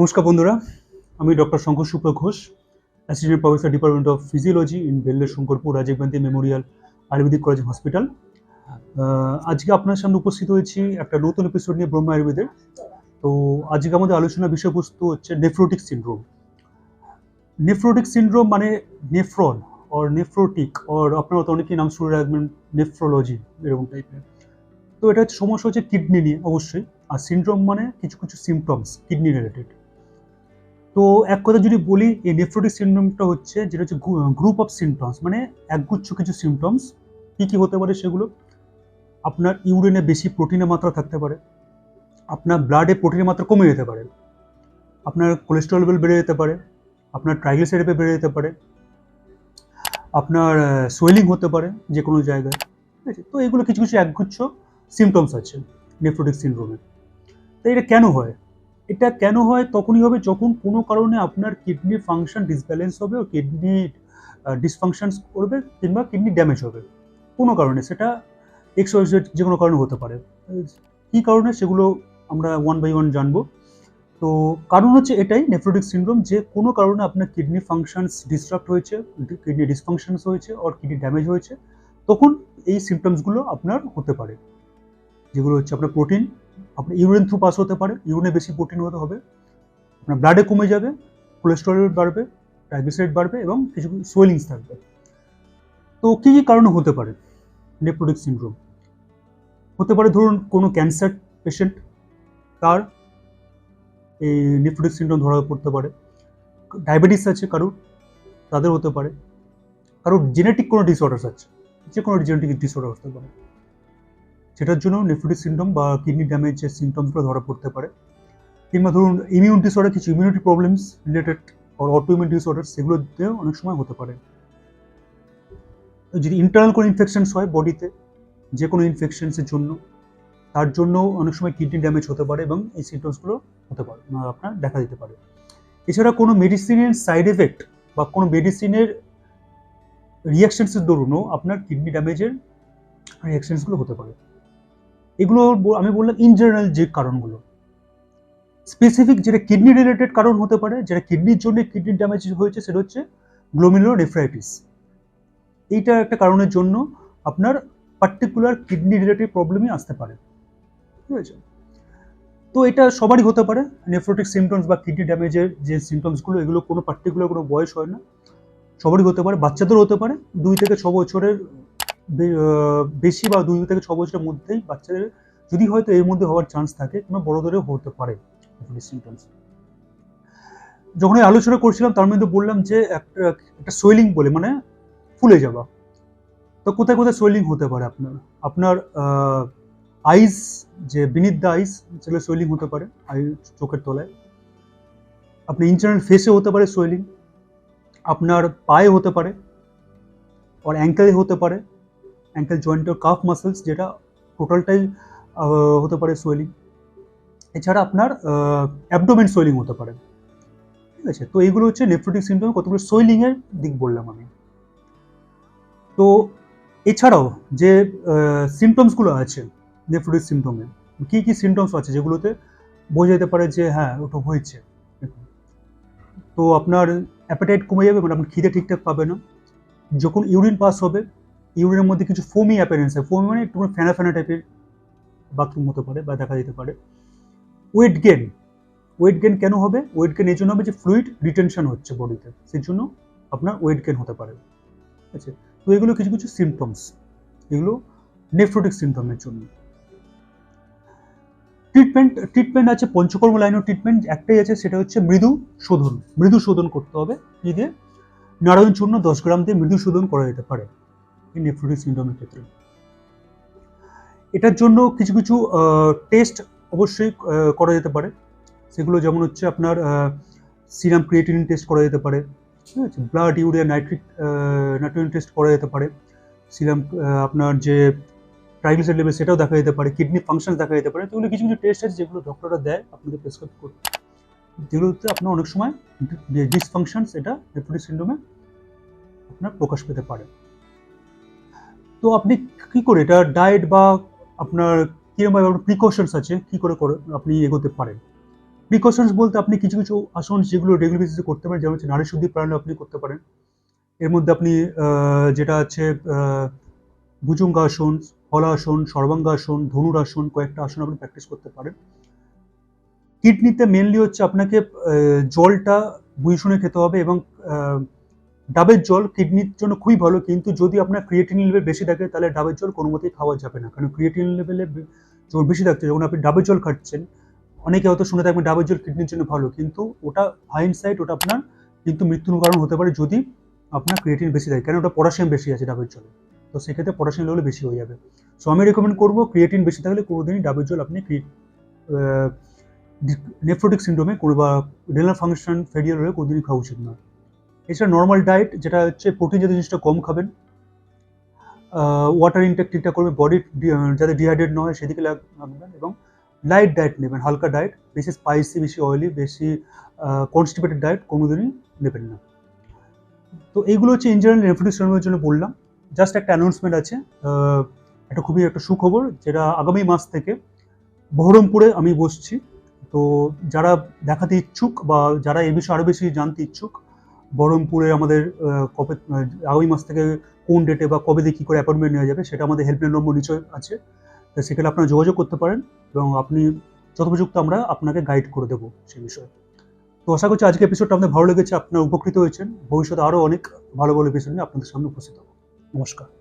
নমস্কার বন্ধুরা, আমি doctor Shankar Shukla Ghosh assistant professor department of physiology in Belley Sankarpur Rajiv Gandhi Memorial Ayurvedic College Hospital আজকে আপনার সামনে উপস্থিত হয়েছি একটা নতুন এপিসোড নিয়ে ব্রহ্ম আয়ুর্বেদের। তো আজকে আমাদের আলোচনার বিষয়বস্তু হচ্ছে নেফ্রোটিক সিন্ড্রোম নেফ্রোটিক সিন্ড্রোম মানে নেফ্রন অর নেফ্রোটিক অর আপনারা তো অনেকেই নাম শুনে রাখবেন নেফ্রোলজি এরকম টাইপের তো এটা হচ্ছে সমস্যা হচ্ছে কিডনি নিয়ে অবশ্যই। আর সিন্ড্রোম মানে কিছু কিছু সিমটমস কিডনি রিলেটেড তো এক কথা যদি বলি, এই নেফ্রোটিক সিন্ড্রোমটা হচ্ছে যেটা হচ্ছে গ্রুপ অফ সিমটমস মানে একগুচ্ছ কিছু সিমটমস কী কী হতে পারে সেগুলো? আপনার ইউরিনে বেশি প্রোটিনের মাত্রা থাকতে পারে, আপনার ব্লাডে প্রোটিনের মাত্রা কমে যেতে পারে, আপনার কোলেস্ট্রল লেভেল বেড়ে যেতে পারে, আপনার ট্রাইগ্লিসাইড বেড়ে যেতে পারে, আপনার সোয়েলিং হতে পারে যে কোনো জায়গায়, ঠিক আছে? তো এগুলো কিছু কিছু একগুচ্ছ সিমটমস আছে নেফ্রোটিক সিন্ড্রোমের তো এটা কেন হয়? এটা কেন হয়? তখনই হবে যখন কোনো কারণে আপনার কিডনির ফাংশন ডিসব্যালেন্স হবে ও কিডনি ডিসফাংশন করবে কিংবা কিডনি ড্যামেজ হবে। কোনো কারণে, সেটা এক্স যে কোনো কারণে হতে পারে। কী কারণে সেগুলো আমরা ওয়ান বাই ওয়ান জানব। তো কারণ হচ্ছে এটাই নেফ্রোটিক সিন্ড্রোম যে কোনো কারণে আপনার কিডনি ফাংশনস ডিস্টার্ব হয়েছে কিডনি ডিসফাংশনস হয়েছে আর কিডনি ড্যামেজ হয়েছে, তখন এই সিমটমসগুলো আপনার হতে পারে। যেগুলো হচ্ছে আপনার প্রোটিন আপনার ইউরিন থ্রু পাস হতে পারে, ইউরিনে বেশি প্রোটিন হতে হবে, আপনার ব্লাডে কমে যাবে কোলেস্টেরল বাড়বে ট্রাইগ্লিসাইড বাড়বে এবং কিছু সোয়েলিংস থাকবে। তো কী কী কারণে হতে পারে নেপ্রোটিক সিন্ড্রোম হতে পারে ধরুন কোনো ক্যান্সার পেশেন্ট তার এই নেফ্রোটিক সিন্ড্রোম ধরা পড়তে পারে ডায়াবেটিস আছে কারোর, তাদের হতে পারে, কারোর জেনেটিক কোনো ডিসঅর্ডার্স আছে, যে কোনো জেনেটিক ডিসঅর্ডার হতে পারে। সেটার জন্য নেফ্রোটিক সিন্ড্রোম বা কিডনি ড্যামেজের সিমটমসগুলো ধরা পড়তে পারে। কিংবা ধরুন ইমিউন ডিসঅর্ডার কিছু ইমিউনিটি প্রবলেমস রিলেটেড আর অটোইমিউন ডিসঅর্ডার সেগুলোতেও অনেক সময় হতে পারে। যদি ইন্টারনাল কোনো ইনফেকশনস হয় বডিতে যে কোনো ইনফেকশনসের জন্য, তার জন্য অনেক সময় কিডনি ড্যামেজ হতে পারে এবং এই সিমটমসগুলো হতে পারে আপনার দেখা দিতে পারে। এছাড়া কোনো মেডিসিনের সাইড এফেক্ট বা কোনো মেডিসিনের রিয়াকশনসের দরুনও আপনার কিডনি ড্যামেজের রিয়াকশনসগুলো হতে পারে। এগুলো আমি বললাম ইন জেনারেল যে কারণগুলো। স্পেসিফিক যেটা কিডনি রিলেটেড কারণ হতে পারে, যেটা কিডনির জন্য কিডনি ড্যামেজ হয়েছে, সেটা হচ্ছে গ্লোমিলো নেফ্রাইটিস এইটা একটা কারণের জন্য আপনার পার্টিকুলার কিডনি রিলেটেড প্রবলেমই আসতে পারে। ঠিক আছে? তো এটা সবারই হতে পারে নেফ্রোটিক সিমটমস বা কিডনি ড্যামেজের যে সিমটমসগুলো এগুলো কোনো পার্টিকুলার কোনো বয়স হয় না। সবারই হতে পারে, বাচ্চাদেরও হতে পারে, দুই থেকে ছ বছরের বেশি বা দুই থেকে ছ বছরের মধ্যেই বাচ্চাদের যদি হয়তো এর মধ্যে হওয়ার চান্স থাকে, কিংবা বড়দেরও হতে পারে সিমটমস যখন এই আলোচনা করছিলাম, তার মধ্যে বললাম যে একটা একটা সোয়েলিং বলে মানে ফুলে যাওয়া। তো কোথায় কোথায় সোয়েলিং হতে পারে আপনার? আপনার আইস যে বিনিত দ্য আইস সেগুলো সোয়েলিং হতে পারে, আই, চোখের তলায়। আপনার ইন্টারনাল ফেসে হতে পারে সোয়েলিং। আপনার পায়ে হতে পারে আর অ্যাঙ্কেলে হতে পারে। অ্যাঙ্কেল জয়েন্টের কাফ মাসেলস যেটা টোটালটাই হতে পারে সোয়েলিং এছাড়া আপনার অ্যাবডোমেন সোয়েলিং হতে পারে। ঠিক আছে? তো এইগুলো হচ্ছে নেফ্রোটিক সিমটম কতগুলো সোয়েলিংয়ের দিক বললাম আমি। তো এছাড়াও যে সিমটমসগুলো আছে নেফ্রোটিক সিমটমে কী কী সিমটমস আছে যেগুলোতে বোঝা যেতে পারে যে হ্যাঁ ওটা হয়েছে। তো আপনার অ্যাপেটাইট কমে যাবে মানে আপনার খিদে ঠিকঠাক পাবে না। যখন ইউরিন পাস হবে ইউরিনের মধ্যে কিছু ফোমি অ্যাপিয়ারেন্স হয়। ফোমি মানে একটু ফেনা ফেনা টাইপের বাথরুম হতে পারে বা দেখা যেতে পারে। ওয়েট গেন ওয়েট গেন কেন হবে? ওয়েট গেন এই জন্য হবে যে ফ্লুইড রিটেনশন হচ্ছে বডিতে সেই জন্য আপনার ওয়েট গেন হতে পারে। ঠিক আছে? তো এগুলো কিছু কিছু সিমটমস এগুলো নেফ্রোটিক সিমটমের জন্য। ট্রিটমেন্ট ট্রিটমেন্ট আছে পঞ্চকর্ম লাইনের ট্রিটমেন্ট একটাই আছে, সেটা হচ্ছে মৃদু শোধন। মৃদু শোধন করতে হবে। দিয়ে নারায়ণ চূর্ণ দশ গ্রাম দিয়ে মৃদু শোধন করা যেতে পারে। নেফ্রোটিক সিন্ড্রোমের ক্ষেত্রে। এটার জন্য কিছু কিছু টেস্ট অবশ্যই করা যেতে পারে। সেগুলো যেমন হচ্ছে আপনার সিরাম ক্রিয়েটিন টেস্ট করা যেতে পারে। ঠিক আছে? Blood urea nitric nitrogen test করা যেতে পারে। সিরাম আপনার যে ট্রাইগ্লিসাইড লেভেল সেটাও দেখা যেতে পারে। কিডনি ফাংশন দেখা যেতে পারে। তো এগুলো কিছু কিছু টেস্ট আছে যেগুলো ডক্টররা দেয়, আপনাদের প্রেসক্রাইব করতে। যেগুলোতে আপনার অনেক সময় ডিসফাংশনস এটা নেফ্রোটিক সিন্ড্রোমে আপনার প্রকাশ পেতে পারে। তো আপনি কি করে, এটা ডায়েট বা আপনার কিরকমভাবে প্রিকশনস আছে, কি করে আপনি এগোতে পারেন? প্রিকশনস বলতে আপনি কিছু কিছু আসন যেগুলো রেগুলার বেসিসে করতে পারেন, যেমন হচ্ছে নারী শুদ্ধি প্রাণায়াম আপনি করতে পারেন। এর মধ্যে আপনি যেটা আছে ভুজঙ্গাসন হলাসন সর্বাঙ্গাসন ধনুরাসন কয়েকটা আসন আপনি প্র্যাকটিস করতে পারেন। কিডনিতে মেনলি হচ্ছে আপনাকে জলটা বুঝে শুনে খেতে হবে এবং ডাবের জল কিডনির জন্য খুবই ভালো, কিন্তু যদি আপনার ক্রিয়েটিন লেভেল বেশি থাকে, তাহলে ডাবের জল কোনো মতেই খাওয়া যাবে না। কারণ ক্রিয়েটিন লেভেলে জল বেশি থাকছে। যখন আপনি ডাবের জল খাচ্ছেন, অনেকে হয়তো শুনে থাকবেন ডাবের জল কিডনির জন্য ভালো, কিন্তু ওটা হাইন্ড সাইড ওটা আপনার কিন্তু মৃত্যুর কারণ হতে পারে যদি আপনার ক্রিয়েটিন বেশি থাকে। কারণ ওটা পটাশিয়াম বেশি আছে ডাবের জলে। তো সেক্ষেত্রে পটাশিয়াম লেভেল বেশি হয়ে যাবে। সো আমি রেকমেন্ড করব ক্রিয়েটিন বেশি থাকলে কোনোদিনই ডাবের জল আপনি নেফ্রোটিক সিন্ড্রোমে কোনো বা রেনাল ফাংশন ফেরিয়ার হলে কোনোদিনই খাওয়া উচিত না এছাড়া নর্মাল ডায়েট যেটা হচ্ছে প্রোটিন জাতীয় জিনিসটা কম খাবেন। ওয়াটার ইনটেক ঠিকঠাক করবেন বডি যাতে ডিহাইড্রেট না হয়, সেদিকে রাখবেন এবং লাইট ডায়েট নেবেন, হালকা ডায়েট বেশি স্পাইসি বেশি অয়েলি বেশি কনস্টিপেটেড ডায়েট কোনোদিনই নেবেন না। তো এইগুলো হচ্ছে ইন জেনারেল সিন্ড্রোমের জন্য বললাম। জাস্ট একটা অ্যানাউন্সমেন্ট আছে একটা খুবই একটা সুখবর, যেটা আগামী মাস থেকে বহরমপুরে আমি বসছি। তো যারা দেখাতে ইচ্ছুক বা যারা এ বিষয়ে আরও বেশি জানতে ইচ্ছুক বহরমপুরে আমাদের কবে আগামী মাস থেকে কোন ডেটে বা কবে দিয়ে কী করে অ্যাপয়েন্টমেন্ট নেওয়া যাবে সেটা আমাদের হেল্পলাইন নম্বর নিচয় আছে। তো সেখানে আপনারা যোগাযোগ করতে পারেন এবং আপনি যথোপযুক্ত আমরা আপনাকে গাইড করে দেবো সেই বিষয়ে। তো আশা করছি আজকে এপিসোডটা আপনাদের ভালো লেগেছে, আপনারা উপকৃত হয়েছেন। ভবিষ্যতে আরও অনেক ভালো ভালো এপিসোড নিয়ে আপনাদের সামনে উপস্থিত হব। নমস্কার।